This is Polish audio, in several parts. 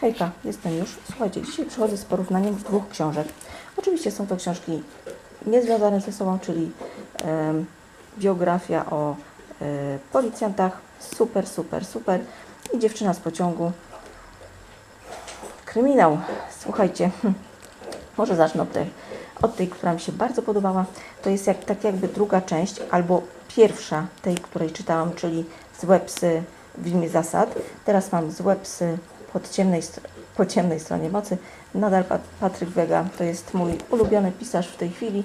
Hejka, jestem już. Słuchajcie, dzisiaj przychodzę z porównaniem dwóch książek. Oczywiście są to książki niezwiązane ze sobą, czyli em, biografia o e, policjantach. Super, super, super. I dziewczyna z pociągu. Kryminał. Słuchajcie, hm, może zacznę od tej, od tej, która mi się bardzo podobała. To jest jak, tak jakby druga część, albo pierwsza tej, której czytałam, czyli Złe psy w imię zasad. Teraz mam Złe psy pod ciemnej, po ciemnej stronie mocy. Nadal Pat- Patryk Wega to jest mój ulubiony pisarz w tej chwili.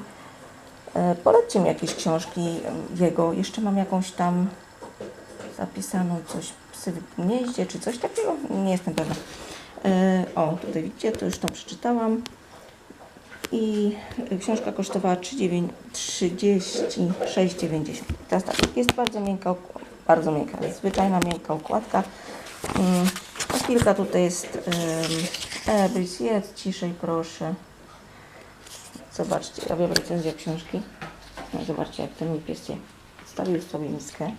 E, Polećcie mi jakieś książki jego. Jeszcze mam jakąś tam zapisaną coś psy w gnieździe, czy coś takiego. Nie jestem pewna. E, O, tutaj widzicie, to już to przeczytałam. I książka kosztowała 39 36,90. Teraz tak, jest bardzo miękka, bardzo miękka, zwyczajna miękka okładka. Kilka tutaj jest. Ebris, jedz ciszej proszę. Zobaczcie, ja wiem recenzję książki. No, zobaczcie, jak ten mój pies się stawił sobie miskę.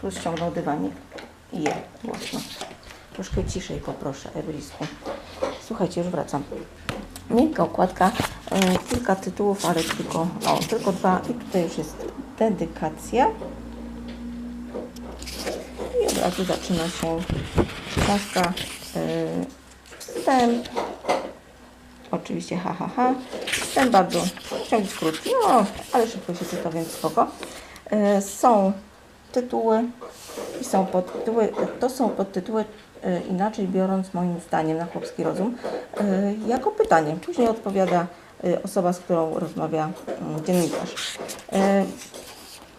Tu ściągnął dywanik i je głośno. Troszkę ciszej poproszę, Ebrisku. Słuchajcie, już wracam. Miękka okładka, e, kilka tytułów, ale tylko, o, tylko dwa. I tutaj już jest dedykacja. Od razu zaczyna się e, wstęp. Oczywiście, ha, ha, ha. Wstęp bardzo, ciąg krótki, no, ale szybko się czyta, więc spoko. E, są tytuły i są podtytuły. To są podtytuły e, inaczej biorąc moim zdaniem na chłopski rozum jako pytanie. Później odpowiada osoba, z którą rozmawia mm, dziennikarz.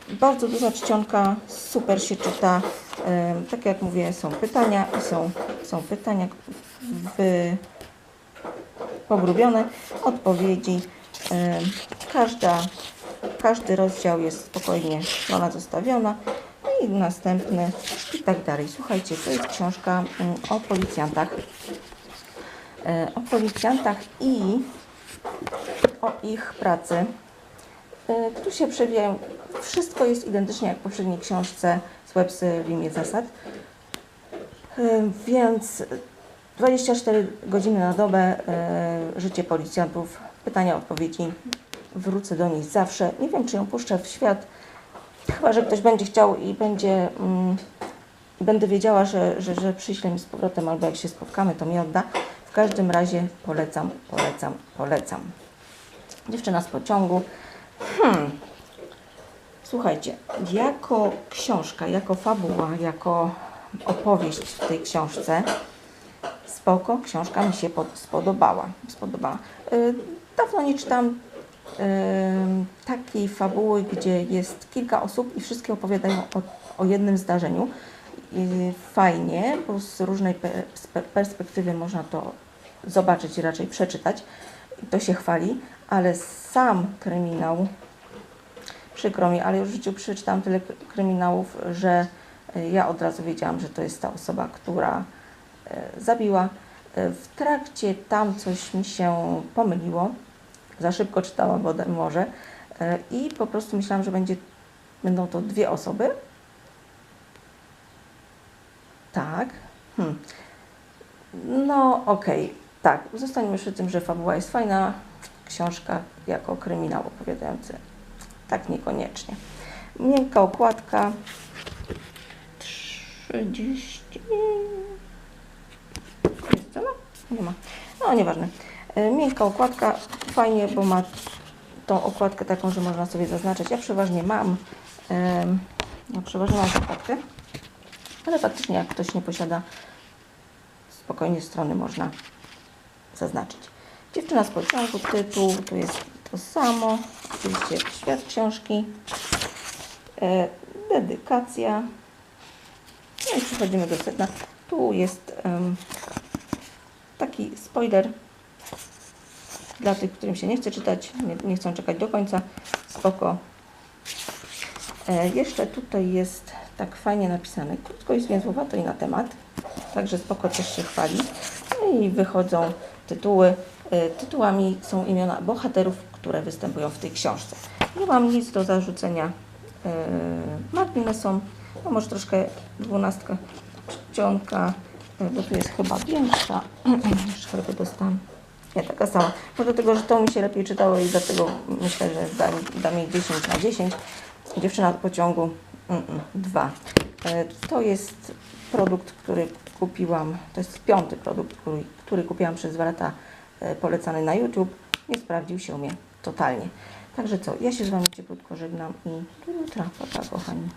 Bardzo duża czcionka, super się czyta. E, Tak jak mówię, są pytania i są, są pytania w, pogrubione, odpowiedzi. E, Każda, każdy rozdział jest spokojnie strona zostawiona i następny i tak dalej. Słuchajcie, to jest książka mm, o policjantach. E, O policjantach i o ich pracy. Tu się przewijają, wszystko jest identycznie jak w poprzedniej książce Websy w imię zasad. E, Więc 24 godziny na dobę e, życie policjantów, pytania, odpowiedzi. Wrócę do niej zawsze. Nie wiem, czy ją puszczę w świat. Chyba, że ktoś będzie chciał i będzie. Mm, będę wiedziała, że, że, że przyśle mi z powrotem, albo jak się spotkamy, to mi odda. W każdym razie polecam, polecam, polecam. Dziewczyna z pociągu. Hmm. Słuchajcie, jako książka, jako fabuła, jako opowieść w tej książce, spoko, książka mi się pod, spodobała. spodobała. Y, dawno nie czytam y, takiej fabuły, gdzie jest kilka osób i wszystkie opowiadają o, o jednym zdarzeniu. I fajnie, bo z różnej perspektywy można to zobaczyć raczej przeczytać. To się chwali, ale sam kryminał, przykro mi, ale już w życiu przeczytałam tyle kryminałów, że y, ja od razu wiedziałam, że to jest ta osoba, która e, zabiła. E, W trakcie tam coś mi się pomyliło. Za szybko czytałam wodę może e, i po prostu myślałam, że będzie, będą to dwie osoby. Tak. Hmm. No okej, tak. Zostańmy przy tym, że fabuła jest fajna. Książka jako kryminał opowiadający tak niekoniecznie. Miękka okładka. 30. Jest cena? Nie ma. No, nieważne. E, Miękka okładka, fajnie, bo ma tą okładkę taką, że można sobie zaznaczyć. Ja przeważnie mam, ja przeważnie mam okładkę, ale faktycznie jak ktoś nie posiada, spokojnie strony można zaznaczyć. Dziewczyna z pociągu, tytuł, tu jest to samo. Oczywiście świat książki, e, dedykacja. No i przechodzimy do sedna. Tu jest em, taki spoiler dla tych, którym się nie chce czytać, nie, nie chcą czekać do końca. Spoko. E, jeszcze tutaj jest tak fajnie napisane, krótko i zwięzłowato i na temat. Także spoko też się chwali. No i wychodzą tytuły. E, tytułami są imiona bohaterów, które występują w tej książce. Nie mam nic do zarzucenia e, marginesom. No może troszkę dwunastka, czcionka, y, bo tu jest chyba większa. Szkarbę dostałam. Nie, taka sama. Bo do tego, że to mi się lepiej czytało i dlatego myślę, że dam, dam jej 10 na 10. Dziewczyna w pociągu 2. To jest produkt, który kupiłam, to jest piąty produkt, który, który kupiłam przez dwa lata, e, polecany na YouTube. Nie sprawdził się mnie totalnie. Także co, ja się z Wami cieplutko żegnam i do jutra. Pa, pa, kochani.